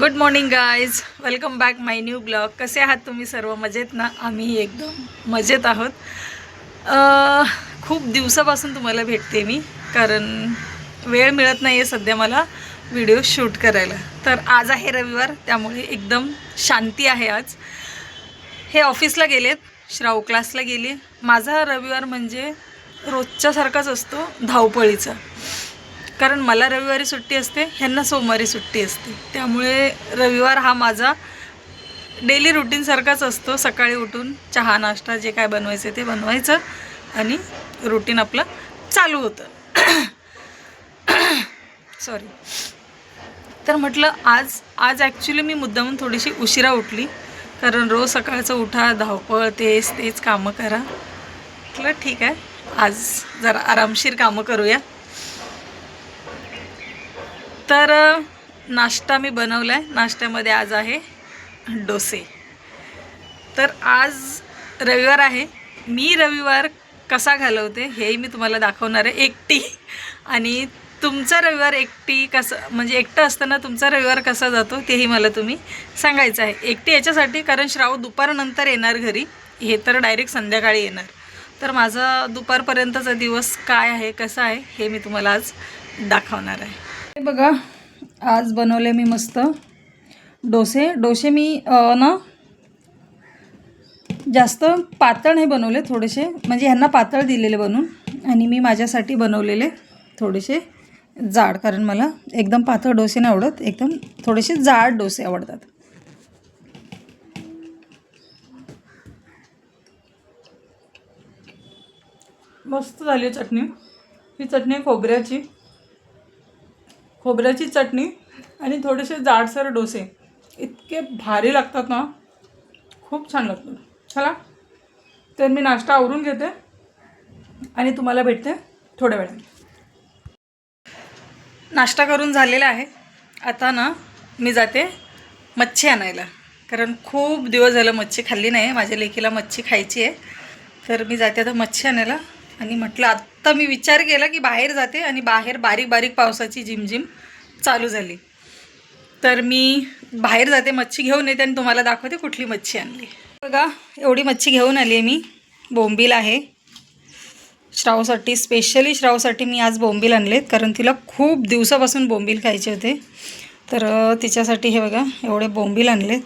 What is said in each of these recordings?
Good morning guys welcome back my new blog कसे आहात तुम्ही सर्व? मजेत ना? आम्ही एकदम मजेत आहोत. खूप दिवसापासून तुम्हाला भेटते मी कारण वेळ मिळत नाही आहे सध्या मला व्हिडिओ शूट करायला. तर आज आहे रविवार त्यामुळे एकदम शांती आहे आज. हे ऑफिसला गेलेत श्राव क्लासला गेले. माझा रविवार म्हणजे रोजच्यासारखाच असतो धावपळीचा. कारण मला रविवारी सुट्टी असते ह्यांना सोमवारी सुट्टी असते. त्यामुळे रविवार हा माझा डेली रुटीनसारखाच असतो. सकाळी उठून चहा नाश्ता जे काय बनवायचं ते बनवायचं आणि रुटीन आपलं चालू होतं. सॉरी तर म्हटलं आज आज ॲक्च्युली मी मुद्दामून थोडीशी उशिरा उठली. कारण रोज सकाळचं उठा धावपळ तेच तेच कामं करा. म्हटलं ठीक आहे. आज जरा आरामशीर कामं करूया. तर नाश्ता मी बनवला आहे नाश्त्यामध्ये आज आहे डोसे. तर आज रविवार आहे. मी रविवार कसा घालवते हेही मी तुम्हाला दाखवणार आहे एकटी. आणि तुमचा रविवार एकटी कसं म्हणजे एकटं असताना तुमचा रविवार कसा जातो तेही मला तुम्ही सांगायचं आहे. एकटी याच्यासाठी कारण श्राव दुपारनंतर येणार घरी. हे तर डायरेक्ट संध्याकाळी येणार. तर माझा दुपारपर्यंतचा दिवस काय आहे कसा आहे हे मी तुम्हाला आज दाखवणार आहे. हे बघा आज बनवले मी मस्त डोसे. डोसे मी ना जास्त पातळ नाही बनवले थोडेसे. म्हणजे ह्यांना पातळ दिलेले बनवून. आणि मी माझ्यासाठी बनवलेले थोडेसे जाड कारण मला एकदम पातळ डोसे नाही आवडत. एकदम थोडेसे जाड डोसे आवडतात. मस्त झाली आहे चटणी. ही चटणी आहे खोबऱ्याची. खोबऱ्याची चटणी आणि थोडेसे जाडसर डोसे. इतके भारी लागतात ना. खूप छान लागतात. चला तर मी नाश्ता आवरून घेते आणि तुम्हाला भेटते थोड्या वेळाने. नाश्ता करून झालेला आहे. आता ना मी जाते मच्छी आणायला. कारण खूप दिवस झालं मच्छी खाल्ली नाही. माझ्या लेकीला मच्छी खायची आहे. तर मी जाते आता मच्छी आणायला. आणि म्हटलं आत्ता मी विचार केला की बाहेर जाते आणि बाहेर बारीक बारीक पावसाची झिमझिम चालू झाली. तर मी बाहेर जाते मच्छी घेऊन येते आणि तुम्हाला दाखवते कुठली मच्छी आणली. बघा एवढी मच्छी घेऊन आली आहे मी. बोंबील आहे. श्रावसाठी स्पेशली श्रावसाठी मी आज बोंबील आणलेत कारण तिला खूप दिवसापासून बोंबील खायचे होते. तर तिच्यासाठी हे बघा एवढे बोंबील आणलेत.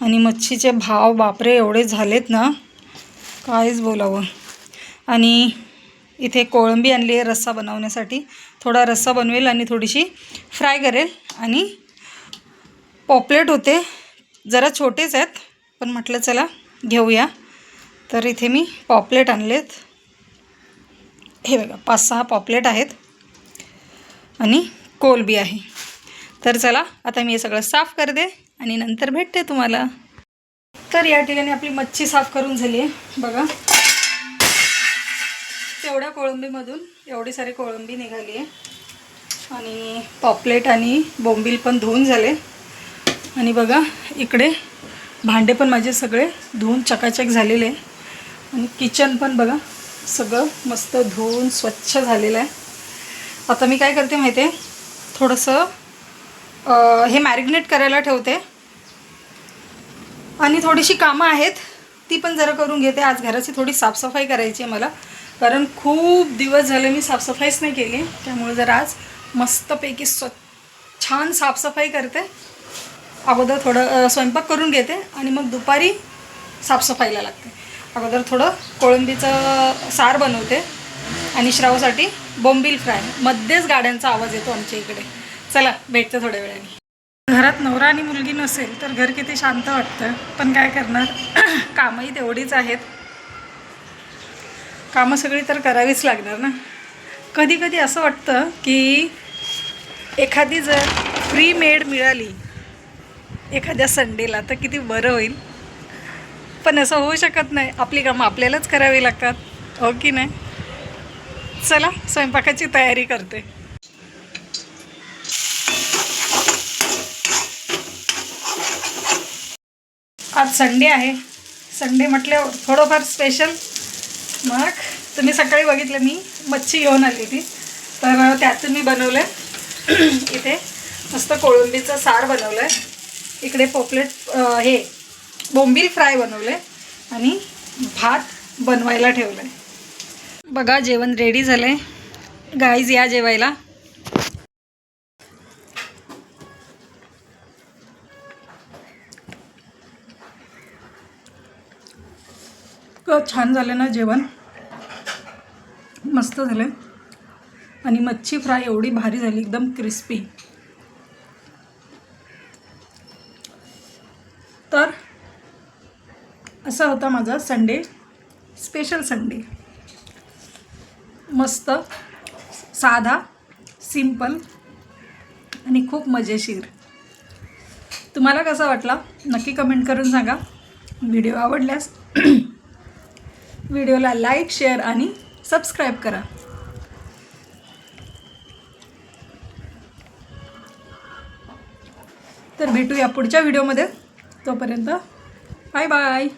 आणि मच्छीचे भाव बापरे एवढे झालेत ना. कायच बोलावं. आणि इथे कोळंबी आणली आहे रस्सा बनवण्यासाठी. थोडा रस्सा बनवेल आणि थोडीशी फ्राय करेल. आणि पॉपलेट होते. जरा छोटेच आहेत पण म्हटलं चला घेऊया. तर इथे मी पॉपलेट आणलेत. हे बघा पाच सहा पॉपलेट आहेत आणि कोलबी आहे. तर चला आता मी हे सगळं साफ करते आणि नंतर भेटते तुम्हाला. तर या ठिकाणी आपली मच्छी साफ करून झाली आहे. बघा. एवढ्या कोळंबीमधून एवढी सारी कोळंबी निघाली आहे. आणि पॉपलेट आणि बोंबील पण धुवून झाले. आणि बघा इकडे भांडे पण माझे सगळे धुवून चकाचक झालेले आहे. आणि किचन पण बघा सगळं मस्त धुवून स्वच्छ झालेलं आहे. आता मी काय करते माहिती आहे? थोडंसं हे मॅरिनेट करायला ठेवते. आणि थोडीशी कामं आहेत. ती पण जरा करून घेते. आज घराची थोडी साफसफाई करायची आहे मला. कारण खूप दिवस झाले मी साफसफाईच नाही केली. त्यामुळे जरा आज मस्तपैकी स्व छान साफसफाई करते. अगोदर थोडं स्वयंपाक करून घेते आणि मग दुपारी साफसफाईला लागते. अगोदर थोडं कोळंबीचं सार बनवते आणि श्रावसाठी बोंबील फ्राय. मध्येच गाड्यांचा आवाज येतो आमच्या इकडे. चला भेटते थोड्या वेळाने. घरात नवरा आणि मुलगी नसेल तर घर किती शांत वाटतं. पण काय करणार? कामंही तेवढीच आहेत. कामं सगळी तर करावीच लागणार ना? कधी कधी असं वाटतं की एखादी जर फ्री मेड मिळाली एखाद्या संडेला तर किती बरं होईल. पण असं होऊ शकत नाही. आपली कामं आपल्यालाच करावी लागतात. हो की नाही? चला स्वयंपाकाची तयारी करते. आज संडे आहे. संडे म्हटल्यावर थोडंफार स्पेशल मग तुम्ही सकाळी बघितलं मी मच्छी घेऊन आली ती तर त्यातून मी बनवलं. इथे मस्त कोळंबीचं सार बनवलं आहे इकडे पोपलेट हे बोंबील फ्राय बनवलं आहे आणि भात बनवायला ठेवलं आहे बघा जेवण रेडी झालं आहे गाईज या जेवायला. इतकं छान झालं ना जेवण. मस्त झालं. आणि मच्छी फ्राय एवढी भारी झाली एकदम क्रिस्पी. तर असा होता माझा संडे स्पेशल संडे. मस्त साधा सिंपल आणि खूप मजेशीर. तुम्हाला कसा वाटला? नक्की कमेंट करून सांगा. व्हिडिओ आवडल्यास व्हिडिओला लाईक शेअर आणि सबस्क्राईब करा. तर भेटूया पुढच्या व्हिडिओमध्ये. तोपर्यंत बाय बाय.